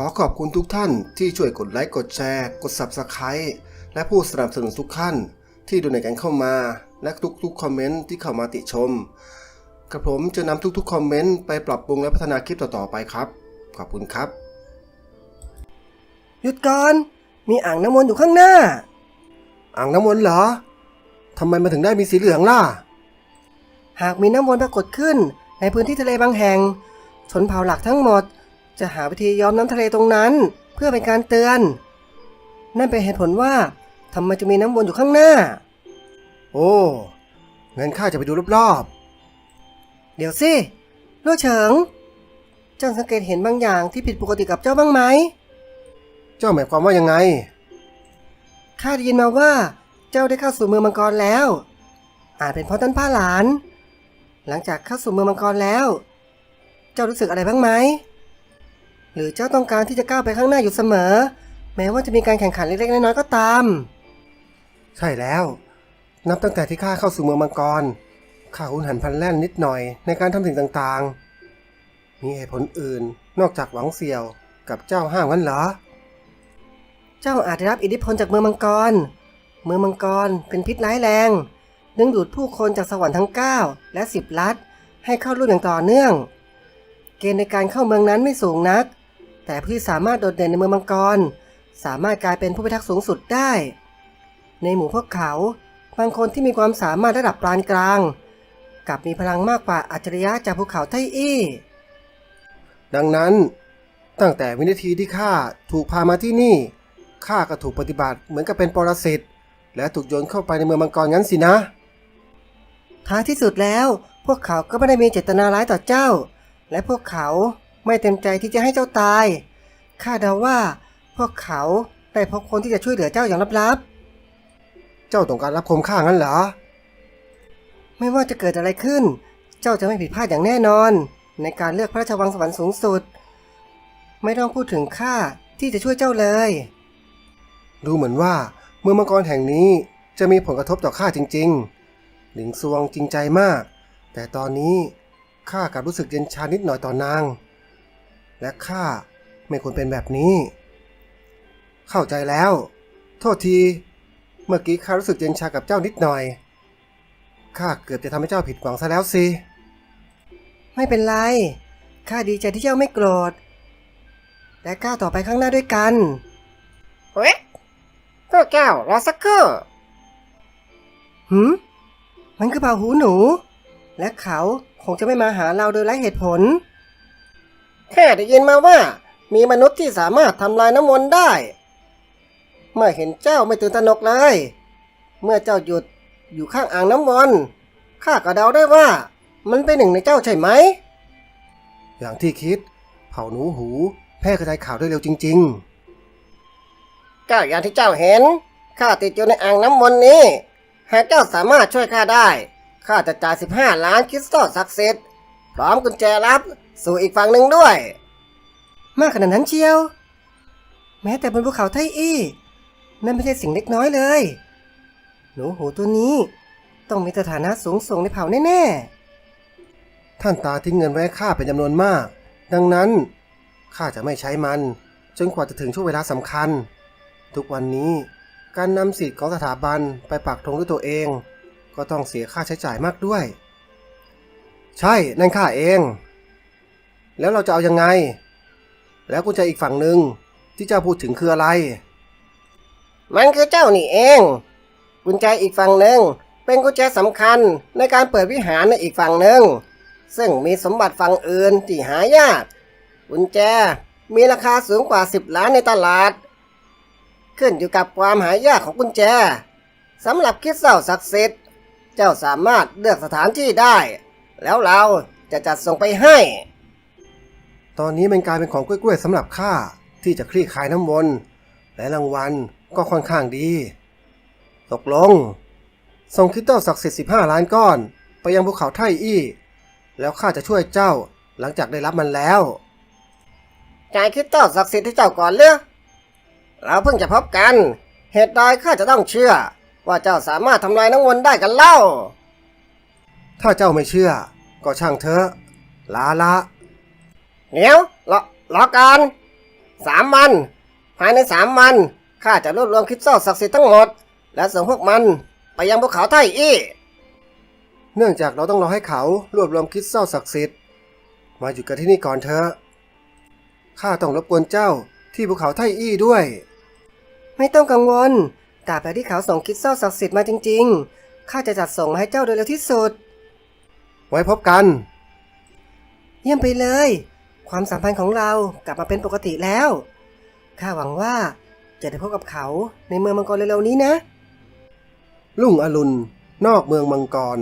ขอขอบคุณทุกท่านที่ช่วยกดไลค์กดแชร์ กด Subscribe และผู้สนับสนุนทุกท่าน ที่ดูในกันเข้ามา และทุกๆคอมเมนต์ที่เข้ามาติชมกระผมจะนำทุกๆคอมเมนต์ไปปรับปรุงและพัฒนาคลิปต่อๆไปครับ ขอบคุณครับ หยุดก่อน มีอ่างน้ำมนต์อยู่ข้างหน้า อ่างน้ำมนต์เหรอทำไมมันถึงได้มีสีเหลืองล่ะ หากมีน้ำมนต์ปรากฏขึ้น ในพื้นที่ทะเลบางแห่ง ชนเผ่าหลักทั้งหมด จะหาวิธีย้อมน้ำทะเลตรงนั้น เพื่อเป็นการเตือน นั่นเป็นเหตุผลว่าทำไมจะมีน้ำมนอยู่ข้างหน้า โอ้งั้นข้าจะไปดูรอบเดี๋ยวสิลู่เฉิง เจ้าสังเกตเห็นบางอย่างที่ผิดปกติกับเจ้าบ้างไหม เจ้าหมายความว่ายังไง ข้าได้ยินมาว่า เจ้าได้เข้าสู่เมืองมังกรแล้ว อาจเป็นเพราะท่านผ้าหลาน หลังจากเข้าสู่เมืองมังกรแล้ว เจ้ารู้สึกอะไรบ้างไหม หรือเจ้าต้องการที่จะก้าวไปข้างหน้าอยู่เสมอ แม้ว่าจะมีการแข่งขันเล็กๆน้อยๆก็ตาม ใช่แล้ว นับตั้งแต่ที่ข้าเข้าสู่เมืองมังกรข้าหุนหันพลันแล่นนิดหน่อยในการทำสิ่งต่างๆ มีเหตุผลอื่นนอกจากหวังเสี่ยวกับเจ้าห้ามกันเหรอ เจ้าอาจได้รับอิทธิพลจากเมืองมังกร เมืองมังกรเป็นพิษร้ายแรงดึงดูดผู้คนจากสวรรค์ทั้ง 9 และ 10 ลัฐให้เข้าร่วมอย่างต่อเนื่อง เกณฑ์ในการเข้าเมืองนั้นไม่สูงนัก แต่ผู้ที่สามารถโดดเด่นในเมืองมังกร สามารถกลายเป็นผู้พิทักษ์สูงสุดได้ ในหมู่พวกเขา บางคนที่มีความสามารถระดับปานกลางกลับมีพลังมากกว่าอัจฉริยะจากภูเขาไทอี้ ดังนั้น ตั้งแต่วินาทีที่ข้าถูกพามาที่นี่ข้าก็ถูกปฏิบัติเหมือนกับเป็นปรสิตและถูกโยนเข้าไปในเมืองมังกรงั้นสินะ ท้ายที่สุดแล้ว พวกเขาก็ไม่ได้มีเจตนาร้ายต่อเจ้า และพวกเขา ไม่เต็มใจที่จะให้เจ้าตายข้าเดาว่า พวกเขาได้พบคนที่จะช่วยเหลือเจ้าอย่างลับๆ เจ้าต้องการรับคมข้างั้นเหรอ ไม่ว่าจะเกิดอะไรขึ้น เจ้าจะไม่ผิดพลาดอย่างแน่นอน ในการเลือกพระราชวังสวรรค์สูงสุด ไม่ต้องพูดถึงข้าที่จะช่วยเจ้าเลย ดูเหมือนว่าเมืองมังกรแห่งนี้จะมีผลกระทบต่อข้าจริง ๆ หลิงซวงจริงใจมาก แต่ตอนนี้ข้ากลับรู้สึกเย็นชานิดหน่อยต่อนาง และข้าไม่ควรเป็นแบบนี้ เข้าใจแล้ว โทษที เมื่อกี้ข้ารู้สึกเย็นชากับเจ้านิดหน่อย ข้าเกือบจะทำให้เจ้าผิดหวังซะแล้วสิ ไม่เป็นไร ข้าดีใจที่เจ้าไม่โกรธ และก้าวต่อไปข้างหน้าด้วยกัน เฮ้ยพวกเจ้ารอสักครู่หืมมันคือเป่าหูหนู และเขาคงจะไม่มาหาเราโดยไร้เหตุผล แค่ได้ยินมาว่า มีมนุษย์ที่สามารถทำลายน้ำมนต์ได้ เมื่อเห็นเจ้าไม่ตื่นตระหนกเลย เมื่อเจ้าหยุดอยู่ข้างอ่างน้ำมนต์ข้าก็เดาได้ว่า มันเป็นหนึ่งในเจ้าใช่ไหม อย่างที่คิด เผ่าหนูหู แพร่กระจายข่าวได้เร็วจริง ๆ ก็อย่างที่เจ้าเห็นข้าติดอยู่ในอ่างน้ำมนต์นี้ หากเจ้าสามารถช่วยข้าได้ข้าจะจ่าย15 ล้านคริสตัลศักดิ์สิทธิ์พร้อมกุญแจลับ สู่อีกฝั่งหนึ่งด้วย มากขนาดนั้นเชียว แม้แต่บนภูเขาไทอี้ นั่นไม่ใช่สิ่งเล็กน้อยเลย หนูหูตัวนี้ ต้องมีสถานะสูงส่งในเผ่าแน่ท่านตาทิ้งเงินไว้ข้าเป็นจำนวนมาก ดังนั้นข้าจะไม่ใช้มัน จนกว่าจะถึงช่วงเวลาสำคัญ ทุกวันนี้การนำสิทธิ์ของสถาบันไปปักธงด้วยตัวเอง ก็ต้องเสียค่าใช้จ่ายมากด้วย ใช่ นั่นข้าเอง แล้วเราจะเอายังไง แล้วกุญแจอีกฝั่งหนึ่งที่เจ้าพูดถึงคืออะไร มันคือเจ้านี่เอง กุญแจอีกฝั่งหนึ่งเป็นกุญแจสำคัญในการเปิดวิหารในอีกฝั่งหนึ่งซึ่งมีสมบัติฝั่งอื่นที่หายาก กุญแจมีราคาสูงกว่า 10 ล้านในตลาด ขึ้นอยู่กับความหายากของกุญแจสำหรับคิดเศร้าศักดิ์สิทธิ์เจ้าสามารถเลือกสถานที่ได้ แล้วเราจะจัดส่งไปให้ ตอนนี้มันกลายเป็นของกล้วยๆสำหรับข้าที่จะคลี่คลายน้ำมนต์และรางวัลก็ค่อนข้างดี ตกลง ส่งคริสตัลศักดิ์สิทธิ์15 ล้านก้อน ไปยังภูเขาไทอี้ แล้วข้าจะช่วยเจ้าหลังจากได้รับมันแล้ว จ่ายคริสตัลศักดิ์สิทธิ์ให้เจ้าก่อนเลือเราเพิ่งจะพบกัน เหตุใดข้าจะต้องเชื่อ ว่าเจ้าสามารถทำลายน้ำมนต์ได้กันเล่า ถ้าเจ้าไม่เชื่อ ก็ช่างเถอะ ลาละ เดี๋ยวรอรอกันสามวัน ภายในสามวันข้าจะรวบรวมคริสตัลศักดิ์สิทธิ์ทั้งหมด และส่งพวกมันไปยังภูเขาไทอี้เนื่องจากเราต้องรอให้เขารวบรวมคริสตัลศักดิ์สิทธิ์มาอยู่กันที่นี่ก่อนเถอะข้าต้องรบกวนเจ้าที่ภูเขาไทอี้ด้วย ไม่ต้องกังวลตราบใดที่เขาส่งคริสตัลศักดิ์สิทธิ์มาจริง ๆข้าจะจัดส่งมาให้เจ้าโดยเร็วที่สุด ไว้พบกัน เยี่ยมไปเลย ความสัมพันธ์ของเรากลับมาเป็นปกติแล้ว ข้าหวังว่าจะได้พบกับเขาในเมืองมังกรเร็วๆนี้นะ ลุ่งอรุณ นอกเมืองมังกร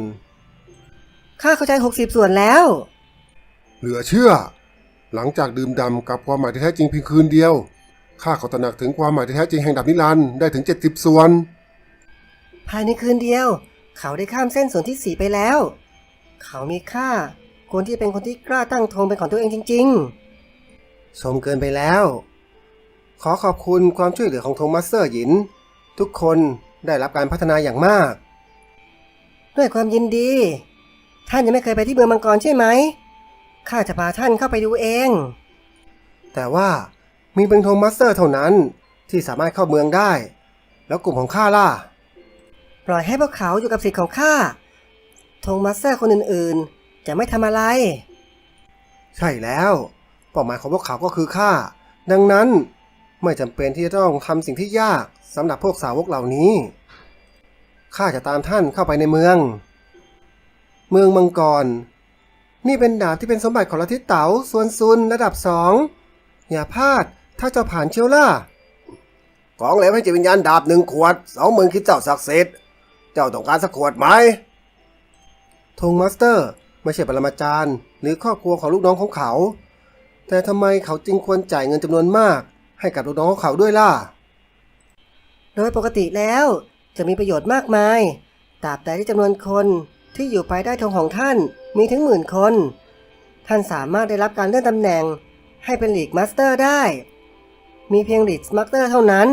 ข้าเข้าใจ60ส่วนแล้ว เหลือเชื่อ หลังจากดื่มด่ำกับความหมายที่แท้จริงเพียงคืนเดียว ข้าก็ตระหนักถึงความหมายที่แท้จริงแห่งดับนิรันดร์ได้ถึง70ส่วน ภายในคืนเดียว เขาได้ข้ามเส้นส่วนที่สีไปแล้ว เขามีค่า ควรที่จะเป็นคนที่กล้าตั้งธงเป็นของตัวเองจริงๆชมเกินไปแล้ว ขอขอบคุณความช่วยเหลือของโทมัสเซอร์หยิน ทุกคนได้รับการพัฒนาอย่างมาก ด้วยความยินดี ท่านยังไม่เคยไปที่เมืองมังกรใช่ไหมข้าจะพาท่านเข้าไปดูเอง แต่ว่ามีเพียงโทมัสเซอร์เท่านั้นที่สามารถเข้าเมืองได้ แล้วกลุ่มของข้าล่ะ ปล่อยให้พวกเขาอยู่กับสิทธิ์ของข้าธงมาสเตอร์คนอื่นๆ จะไม่ทำอะไร ใช่แล้วเป้าหมายของพวกเขาก็คือข้าดังนั้นไม่จำเป็นที่จะต้องทำสิ่งที่ยากสำหรับพวกสาวกเหล่านี้ข้าจะตามท่านเข้าไปในเมือง เมืองมังกร นี่เป็นดาบที่เป็นสมบัติของลัทธิเต๋าส่วนซุนระดับสองอย่าพลาดถ้าเจะผ่านเชียวล่ะของเหลวให้จิตวิญญาณดาบหนึ่งขวดสองหมื่นคริสตัลศักดิ์สิทธิ์เจ้าต้องการสักขวดไหมธงมาสเตอร์ ไม่ใช่ปรมาจารย์ หรือครอบครัวของลูกน้องของเขา แต่ทำไมเขาจึงควรจ่ายเงินจำนวนมาก ให้กับลูกน้องของเขาด้วยล่ะ โดยปกติแล้วจะมีประโยชน์มากมาย ตราบใดที่จำนวนคนที่อยู่ภายใต้ธงของท่านมีถึงหมื่นคน ท่านสามารถได้รับการเลื่อนตำแหน่งให้เป็นลีกมาสเตอร์ได้ มีเพียงลีกมาสเตอร์เท่านั้น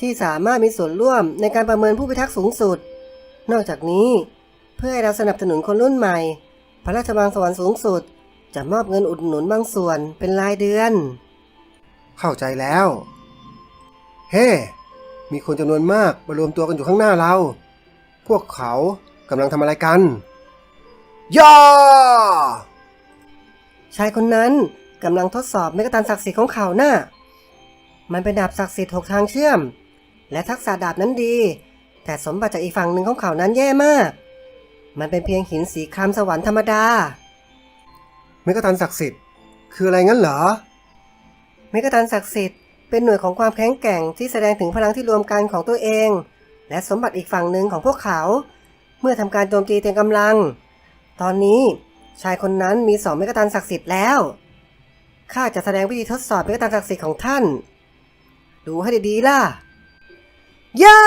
ที่สามารถมีส่วนร่วมในการประเมินผู้พิทักษ์สูงสุด นอกจากนี้ พื่อให้เราสนับสนุนคนรุ่นใหม่ พระราชวังสวรรค์สูงสุด จะมอบเงินอุดหนุนบางส่วนเป็นรายเดือน เข้าใจแล้ว เฮ้ มีคนจำนวนมากมารวมตัวกันอยู่ข้างหน้าเรา พวกเขากำลังทำอะไรกันย่าชายคนนั้นกำลังทดสอบเมกะตันศักดิ์สิทธิ์ของเขาน่ะมันเป็นดาบศักดิ์สิทธิ์หกทางเชื่อม และทักษะดาบนั้นดี แต่สมบัติจากอีกฝั่งหนึ่งของเขานั้นแย่มาก มันเป็นเพียงหินสีครามสวรรค์ธรรมดา เมกะตันศักดิ์สิทธิ์คืออะไรงั้นเหรอ เมกะตันศักดิ์สิทธิ์เป็นหน่วยของความแข็งแกร่งที่แสดงถึงพลังที่รวมกันของตัวเอง และสมบัติอีกฝั่งหนึ่งของพวกเขา เมื่อทำการโจมตีเต็มกำลัง ตอนนี้ชายคนนั้นมีสองเมกะตันศักดิ์สิทธิ์แล้วข้าจะแสดงวิธีทดสอบเมกะตันศักดิ์สิทธิ์ของท่าน ดูให้ดีๆล่ะย่า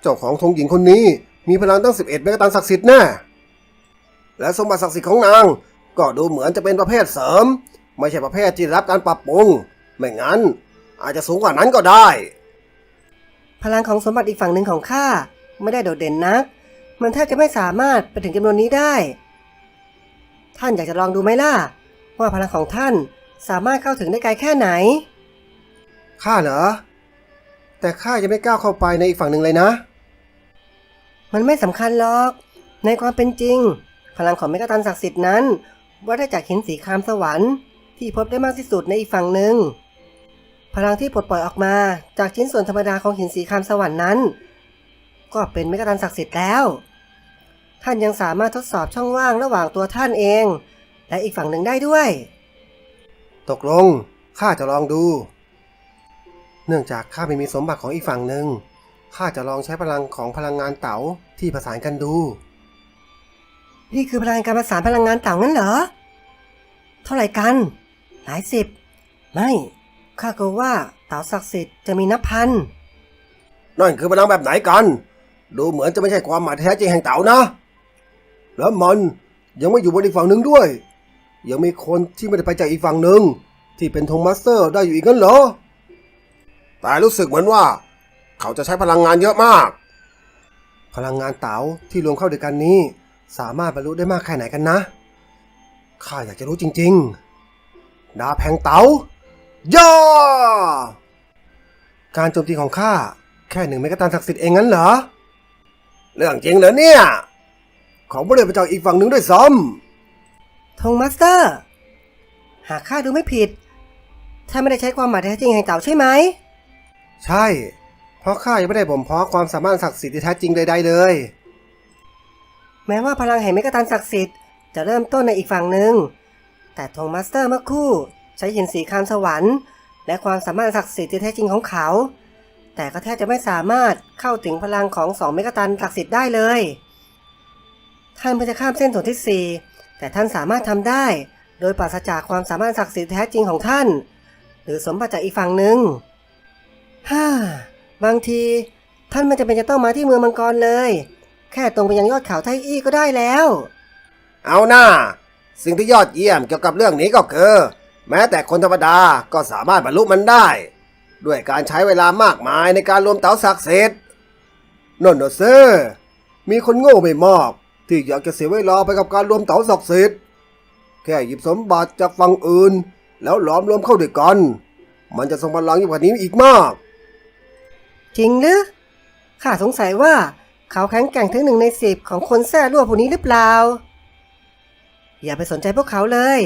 เจ้าของธงหญิงคนนี้ มีพลังตั้ง 11 เมกะตันศักดิ์สิทธิ์แน่และสมบัติศักดิ์สิทธิ์ของนาง ก็ดูเหมือนจะเป็นประเภทเสริม ไม่ใช่ประเภทที่รับการปรับปรุง ไม่งั้น อาจจะสูงกว่านั้นก็ได้ พลังของสมบัติอีกฝั่งหนึ่งของข้าไม่ได้โดดเด่นนัก มันแทบจะไม่สามารถไปถึงจำนวนนี้ได้ ท่านอยากจะลองดูไหมล่ะ ว่าพลังของท่านสามารถเข้าถึงได้ไกลแค่ไหน ข้าเหรอ แต่ข้ายังไม่กล้าเข้าไปในอีกฝั่งหนึ่งเลยนะ มันไม่สำคัญหรอก ในความเป็นจริง พลังของเมกะตันศักดิ์สิทธิ์นั้นวัดได้จากหินสีครามสวรรค์ที่พบได้มากที่สุดในอีกฝั่งหนึ่ง พลังที่ปลดปล่อยออกมา จากชิ้นส่วนธรรมดาของหินสีครามสวรรค์นั้น ก็เป็นเมกะตันศักดิ์สิทธิ์แล้ว ท่านยังสามารถทดสอบช่องว่างระหว่างตัวท่านเอง และอีกฝั่งหนึ่งได้ด้วย ตกลงข้าจะลองดู เนื่องจากข้าไม่มีสมบัติของอีกฝั่งหนึ่ง ข้าจะลองใช้พลังของพลังงานเต๋าที่ผสานกันดู นี่คือพลังการประสานพลังงานเต่างั้นเหรอ เท่าไหร่กัน หลายสิบ ไม่ข้ากลัวว่าเต่าศักดิ์สิทธิ์จะมีนับพัน นั่นคือพลังแบบไหนกัน ดูเหมือนจะไม่ใช่ความหมายแท้จริงแห่งเต่านะ แล้วมันยังไม่อยู่บนอีกฝั่งหนึ่งด้วย ยังมีคนที่ไม่ได้ไปจากอีกฝั่งหนึ่งที่เป็นธงมาสเตอร์ได้อยู่อีกงั้นเหรอ แต่รู้สึกเหมือนว่า เขาจะใช้พลังงานเยอะมาก พลังงานเต๋าที่รวมเข้าด้วยกันนี้ สามารถบรรลุได้มากแค่ไหนกันนะ ข้าอยากจะรู้จริงดาบแผงเตาย่อการโจมตีของข้าแค่หนึ่งเมกะตันศักดิ์สิทธิ์เองงั้นเหรอ เรื่องจริงเหรอเนี่ย ของผู้เล่นมาจากอีกฝั่งหนึ่งด้วยซ้ธงมาสเตอร์ หากข้าดูไม่ผิดท่านไม่ได้ใช้ความหมายแท้จริงแห่งเต่าใช่ไหมำใช่ เพราะข้ายังไม่ได้บ่มเพาะความสามารถศักดิ์สิทธิ์ที่แท้จริงใดๆเลย แม้ว่าพลังแห่งเมกะตันศักดิ์สิทธิ์จะเริ่มต้นในอีกฝั่งหนึ่ง แต่ธงมาสเตอร์เมื่อคู่ ใช้หินสีคามสวรรค์ และความสามารถศักดิ์สิทธิ์ที่แท้จริงของเขา แต่ก็แทบจะไม่สามารถเข้าถึงพลังของสองเมกะตันศักดิ์สิทธิ์ได้เลย ท่านเพิ่งจะข้ามเส้นส่วนที่สี่แต่ท่านสามารถทำได้ โดยปราศจากความสามารถศักดิ์สิทธิ์แท้จริงของท่าน หรือสมบัติจากอีกฝั่งหนึ่งฮ่า บางที ท่านไม่จำเป็นจะต้องมาที่เมืองมังกรเลย แค่ตรงไปยังยอดเขาไทอี้ก็ได้แล้ว เอาหน้า สิ่งที่ยอดเยี่ยมเกี่ยวกับเรื่องนี้ก็คือ แม้แต่คนธรรมดาก็สามารถบรรลุมันได้ ด้วยการใช้เวลามากมายในการรวมเต๋าศักดิ์สิทธิ์นนนะเซ่มีคนโง่ไม่มากที่อยากจะเสียเวลาไปกับการรวมเต๋าศักดิ์สิทธิ์แค่หยิบสมบัติจากฝั่งอื่น แล้วหลอมรวมเข้าด้วยกัน มันจะทรงพลังยิ่งกว่านี้อีกมาก จริงหรือข้าสงสัยว่าเขาแข็งแกร่งถึงหนึ่งในสิบของคนแท้รั่วพวกนี้หรือเปล่า อย่าไปสนใจพวกเขาเลย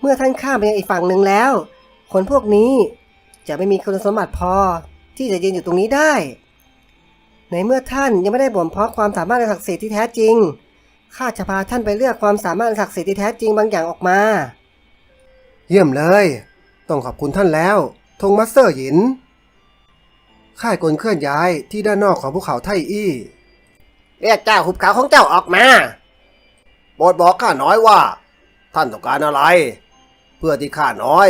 เมื่อท่านข้ามไปยังอีกฝั่งหนึ่งแล้ว คนพวกนี้จะไม่มีคุณสมบัติพอที่จะยืนอยู่ตรงนี้ได้ ในเมื่อท่านยังไม่ได้บ่มเพาะความสามารถในศักดิ์สิทธิ์ที่แท้จริง ข้าจะพาท่านไปเลือกความสามารถในศักดิ์สิทธิ์ที่แท้จริงบางอย่างออกมา เยี่ยมเลย ต้องขอบคุณท่านแล้วธงมัสเตอร์หยิน ค่ายกลเคลื่อนย้ายที่ด้านนอกของภูเขาไทอี้เรียกเจ้าหุบเขาของเจ้าออกมาโปรดบอกข้าน้อยว่า ท่านต้องการอะไร เพื่อที่ข้าน้อย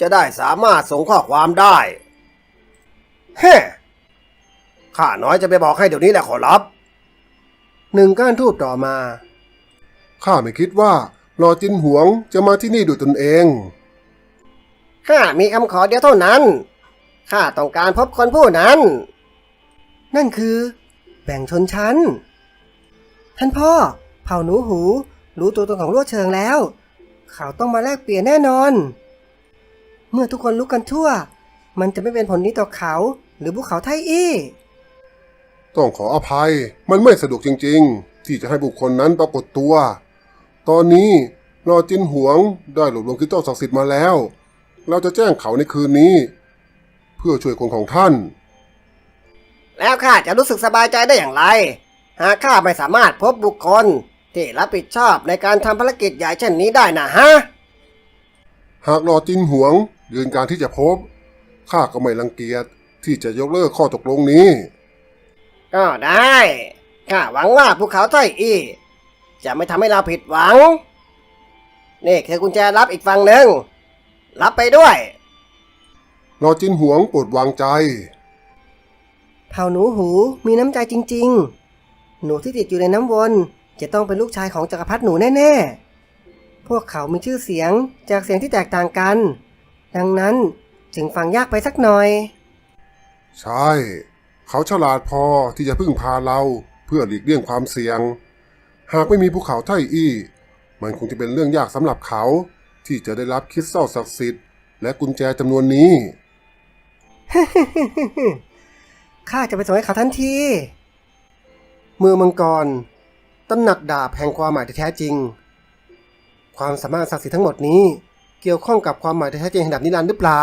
จะได้สามารถส่งข้อความได้เฮ้ข้าน้อยจะไปบอกให้เดี๋ยวนี้แหละขอรับ หนึ่งก้านทูบต่อมา ข้าไม่คิดว่ารอจินหวงจะมาที่นี่ด้วยตนเอง ข้ามีคำขอเดียวเท่านั้น ข้าต้องการพบคนผู้นั้น นั่นคือแบ่งชนชั้น ท่านพ่อ เผ่าหนูหู รู้ตัวตนของลวดเชิงแล้ว เขาต้องมาแลกเปลี่ยนแน่นอน เมื่อทุกคนรู้กันทั่ว มันจะไม่เป็นผลดีต่อเขา หรือภูเขาไทอี้ต้องขออภัย มันไม่สะดวกจริง ๆ ที่จะให้บุคคลนั้นปรากฏตัว ตอนนี้รอจินหวงได้หลบลวงคริสตัลศักดิ์สิทธิ์มาแล้ว เราจะแจ้งเขาในคืนนี้ พื่อช่วยคนของท่าน แล้วข้าจะรู้สึกสบายใจได้อย่างไร หากข้าไม่สามารถพบบุคคลที่รับผิดชอบในการทำภารกิจใหญ่เช่นนี้ได้นะฮะ หากรอจินหวงยืนการที่จะพบ ข้าก็ไม่รังเกียจที่จะยกเลิกข้อตกลงนี้ ก็ได้ ข้าหวังว่าภูเขาไทอี้จะไม่ทำให้เราผิดหวัง นี่คือกุญแจรับอีกฝั่งหนึ่ง รับไปด้วย รอจินหวงโปรดวางใจ เผ่าหนูหูมีน้ำใจจริง ๆ หนูที่ติดอยู่ในน้ำวน จะต้องเป็นลูกชายของจักรพรรดิหนูแน่ ๆ พวกเขามีชื่อเสียงจากเสียงที่แตกต่างกัน ดังนั้นจึงฟังยากไปสักหน่อย ใช่ เขาฉลาดพอที่จะพึ่งพาเราเพื่อหลีกเลี่ยงความเสี่ยง หากไม่มีภูเขาไทอี้ มันคงจะเป็นเรื่องยากสำหรับเขาที่จะได้รับคริสตัลศักดิ์สิทธิ์และกุญแจจำนวนนี้ ข้าจะไปส่งให้เขาทันที เมืองมังกรตำหนักดาบแห่งความหมายที่แท้จริง ความสามารถศักดิ์สิทธิ์ทั้งหมดนี้ เกี่ยวข้องกับความหมายที่แท้จริงแห่งดาบนิรันดร์หรือเปล่า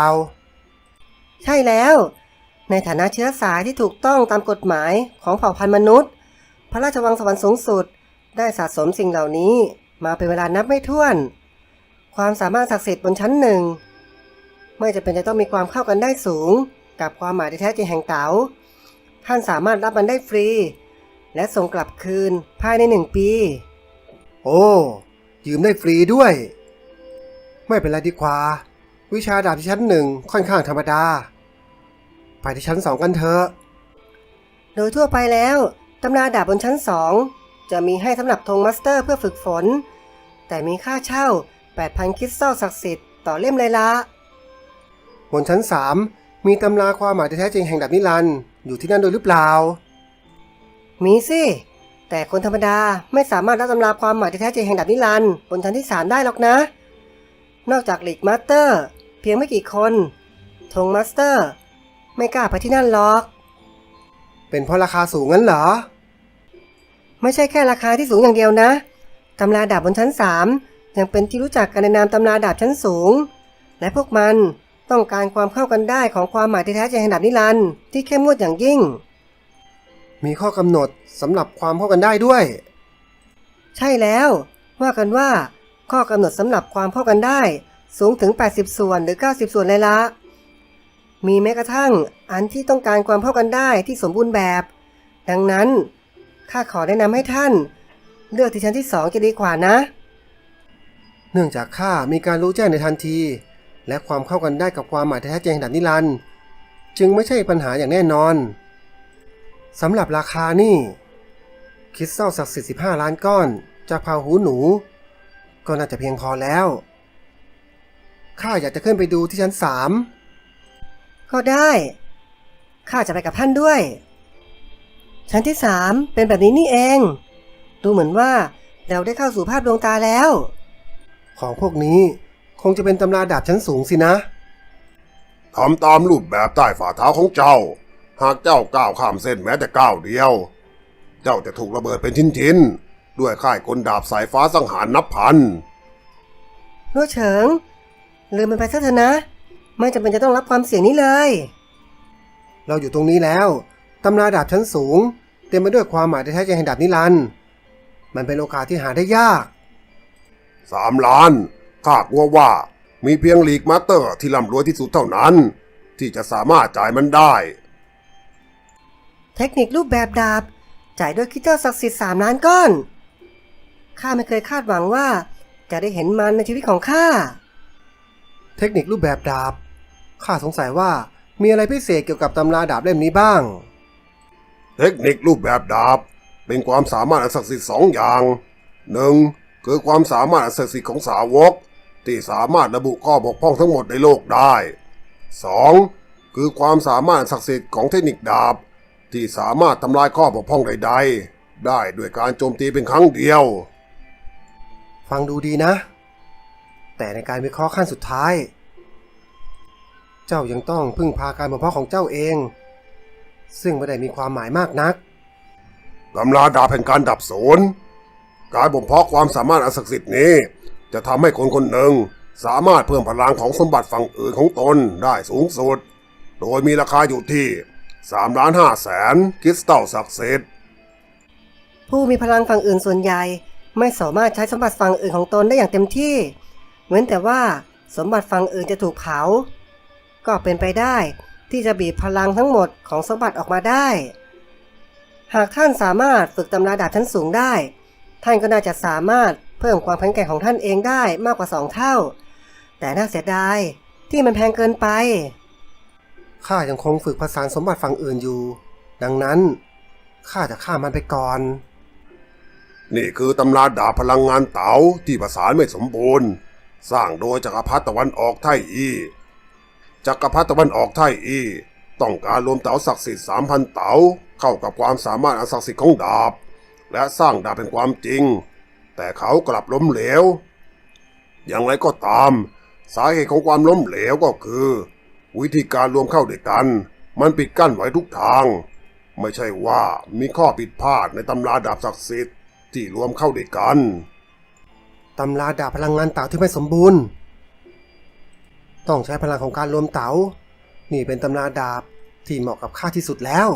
ใช่แล้ว ในฐานะเชื้อสายที่ถูกต้องตามกฎหมายของเผ่าพันธุ์มนุษย์ พระราชวังสวรรค์สูงสุด ได้สะสมสิ่งเหล่านี้มาเป็นเวลานับไม่ถ้วน ความสามารถศักดิ์สิทธิ์บนชั้นหนึ่ง ไม่จะเป็นจะต้องมีความเข้ากันได้สูง กับความหมายที่แท้จริงแห่งเต๋า ท่านสามารถรับมันได้ฟรี และส่งกลับคืนภายในหนึ่งปี โอ้ ยืมได้ฟรีด้วย ไม่เป็นไรดีกว่า วิชาดาบที่ชั้นหนึ่งค่อนข้างธรรมดา ไปที่ชั้นสองกันเถอะ โดยทั่วไปแล้วตำราดาบบนชั้นสองจะมีให้สำหรับธงมาสเตอร์เพื่อฝึกฝน แต่มีค่าเช่า 8,000คริสตัลศักดิ์สิทธิ์ต่อเล่มเลยละบนชั้นสาม มีตำราความหมายที่แท้จริงแห่งดาบนิรันดร์อยู่ที่นั่นด้วยหรือเปล่า มีสิ แต่คนธรรมดาไม่สามารถรับตำราความหมายที่แท้จริงแห่งดาบนิรันดร์บนชั้นที่3ได้หรอกนะ นอกจากหลีกมาสเตอร์ เพียงไม่กี่คนธงมาสเตอร์ ไม่กล้าไปที่นั่นหรอก เป็นเพราะราคาสูงงั้นเหรอ ไม่ใช่แค่ราคาที่สูงอย่างเดียวนะ ตำราดาบบนชั้น3ยังเป็นที่รู้จักกันในนามตำราดาบชั้นสูง และพวกมัน ต้องการความเข้ากันได้ของความหมายที่แท้จริงแห่งดาบนิรันดร์ที่เข้มงวดอย่างยิ่ง มีข้อกำหนดสำหรับความเข้ากันได้ด้วย ใช่แล้ว ว่ากันว่า ข้อกำหนดสำหรับความเข้ากันได้ สูงถึง 80 ส่วนหรือ 90 ส่วนเลยละ มีแม้กระทั่งอันที่ต้องการความเข้ากันได้ที่สมบูรณ์แบบ ดังนั้นข้าขอแนะนำให้ท่าน เลือกที่ชั้นที่สองจะดีกว่านะ เนื่องจากข้ามีการรู้แจ้งในทันที และความเข้ากันได้กับความหมายแท้จริงแห่งดับนิรันดร์จึงไม่ใช่ปัญหาอย่างแน่นอนสำหรับราคานี่คริสตัลศักดิ์สิทธิ์15 ล้านก้อน จากเผ่าหูหนู ก็น่าจะเพียงพอแล้วข้าอยากจะขึ้นไปดูที่ชั้นสามก็ได้ข้าจะไปกับท่านด้วย ชั้นที่สามเป็นแบบนี้นี่เอง ดูเหมือนว่าเราได้เข้าสู่ภาพดวงตาแล้ว ของพวกนี้ คงจะเป็นตำราดาบชั้นสูงสินะ ทำตามรูปแบบใต้ฝ่าเท้าของเจ้า หากเจ้าก้าวข้ามเส้นแม้แต่ก้าวเดียว เจ้าจะถูกระเบิดเป็นชิ้นๆ ด้วยค่ายกลดาบสายฟ้าสังหารนับพันรั่วเฉิงลืมมันไปซะเถอะนะ ไม่จำเป็นจะต้องรับความเสี่ยงนี้เลย เราอยู่ตรงนี้แล้วตำราดาบชั้นสูง เต็มไปด้วยความหมายแท้จริงแห่งดาบนิรันดร์มันเป็นโอกาสที่หาได้ยาก สามล้าน ข้ากลัวว่ามีเพียงลีกมาสเตอร์ที่ร่ำรวยที่สุดเท่านั้น ที่จะสามารถจ่ายมันได้ เทคนิครูปแบบดาบ จ่ายด้วยคิตเตอร์ศักดิ์สิทธิ์สามล้านก้อน ข้าไม่เคยคาดหวังว่า จะได้เห็นมันในชีวิตของข้า เทคนิครูปแบบดาบ ข้าสงสัยว่ามีอะไรพิเศษเกี่ยวกับตำราดาบเล่มนี้บ้าง เทคนิครูปแบบดาบ เป็นความสามารถอันศักดิ์สิทธิ์สองอย่างหนึ่งคือความสามารถอันศักดิ์สิทธิ์ของสาวก ที่สามารถระบุข้อบกพร่องทั้งหมดในโลกได้สองคือความสามารถอันศักดิ์สิทธิ์ของเทคนิคดาบ ที่สามารถทำลายข้อบกพร่องใดๆ ได้ด้วยการโจมตีเป็นครั้งเดียว ฟังดูดีนะ แต่ในการวิเคราะห์ขั้นสุดท้าย เจ้ายังต้องพึ่งพาการบ่มเพาะของเจ้าเอง ซึ่งไม่ได้มีความหมายมากนักตำราดาบแห่งการดับศูนย์การบ่มเพาะความสามารถอันศักดิ์สิทธิ์นี้ จะทำให้คนคนหนึ่งสามารถเพิ่มพลังของสมบัติฝั่งอื่นของตนได้สูงสุด โดยมีราคาอยู่ที่3ล้าน5แสนคริสตัลศักดิ์สิทธิ์ผู้มีพลังฝั่งอื่นส่วนใหญ่ ไม่สามารถใช้สมบัติฝั่งอื่นของตนได้อย่างเต็มที่ เว้นแต่ว่าสมบัติฝั่งอื่นจะถูกเผา ก็เป็นไปได้ที่จะบีบพลังทั้งหมดของสมบัติออกมาได้ หากท่านสามารถฝึกตำราดาบชั้นสูงได้ ท่านก็น่าจะสามารถ เพิ่มความแข็งแกร่งของท่านเองได้มากกว่าสองเท่า แต่น่าเสียดายที่มันแพงเกินไป ข้ายังคงฝึกผสานสมบัติฝั่งอื่นอยู่ ดังนั้นข้าจะฆ่ามันไปก่อน นี่คือตำราดาบพลังงานเต๋าที่ประสานไม่สมบูรณ์ สร้างโดยจักรพรรดิตะวันออกไทอีจักรพรรดิตะวันออกไทอี ต้องการรวมเต๋าศักดิ์สิทธิ์สามพันเต๋าเข้ากับความสามารถอันศักดิ์สิทธิ์ของดาบ และสร้างดาบเป็นความจริง แต่เขากลับล้มเหลว อย่างไรก็ตาม สาเหตุของความล้มเหลวก็คือ วิธีการรวมเข้าด้วยกัน มันปิดกั้นไว้ทุกทาง ไม่ใช่ว่ามีข้อผิดพลาดในตำราดาบศักดิ์สิทธิ์ที่รวมเข้าด้วยกัน ตำราดาบพลังงานเต๋าที่ไม่สมบูรณ์ ต้องใช้พลังของการรวมเต๋านี่เป็นตำราดาบที่เหมาะกับข้าที่สุดแล้ว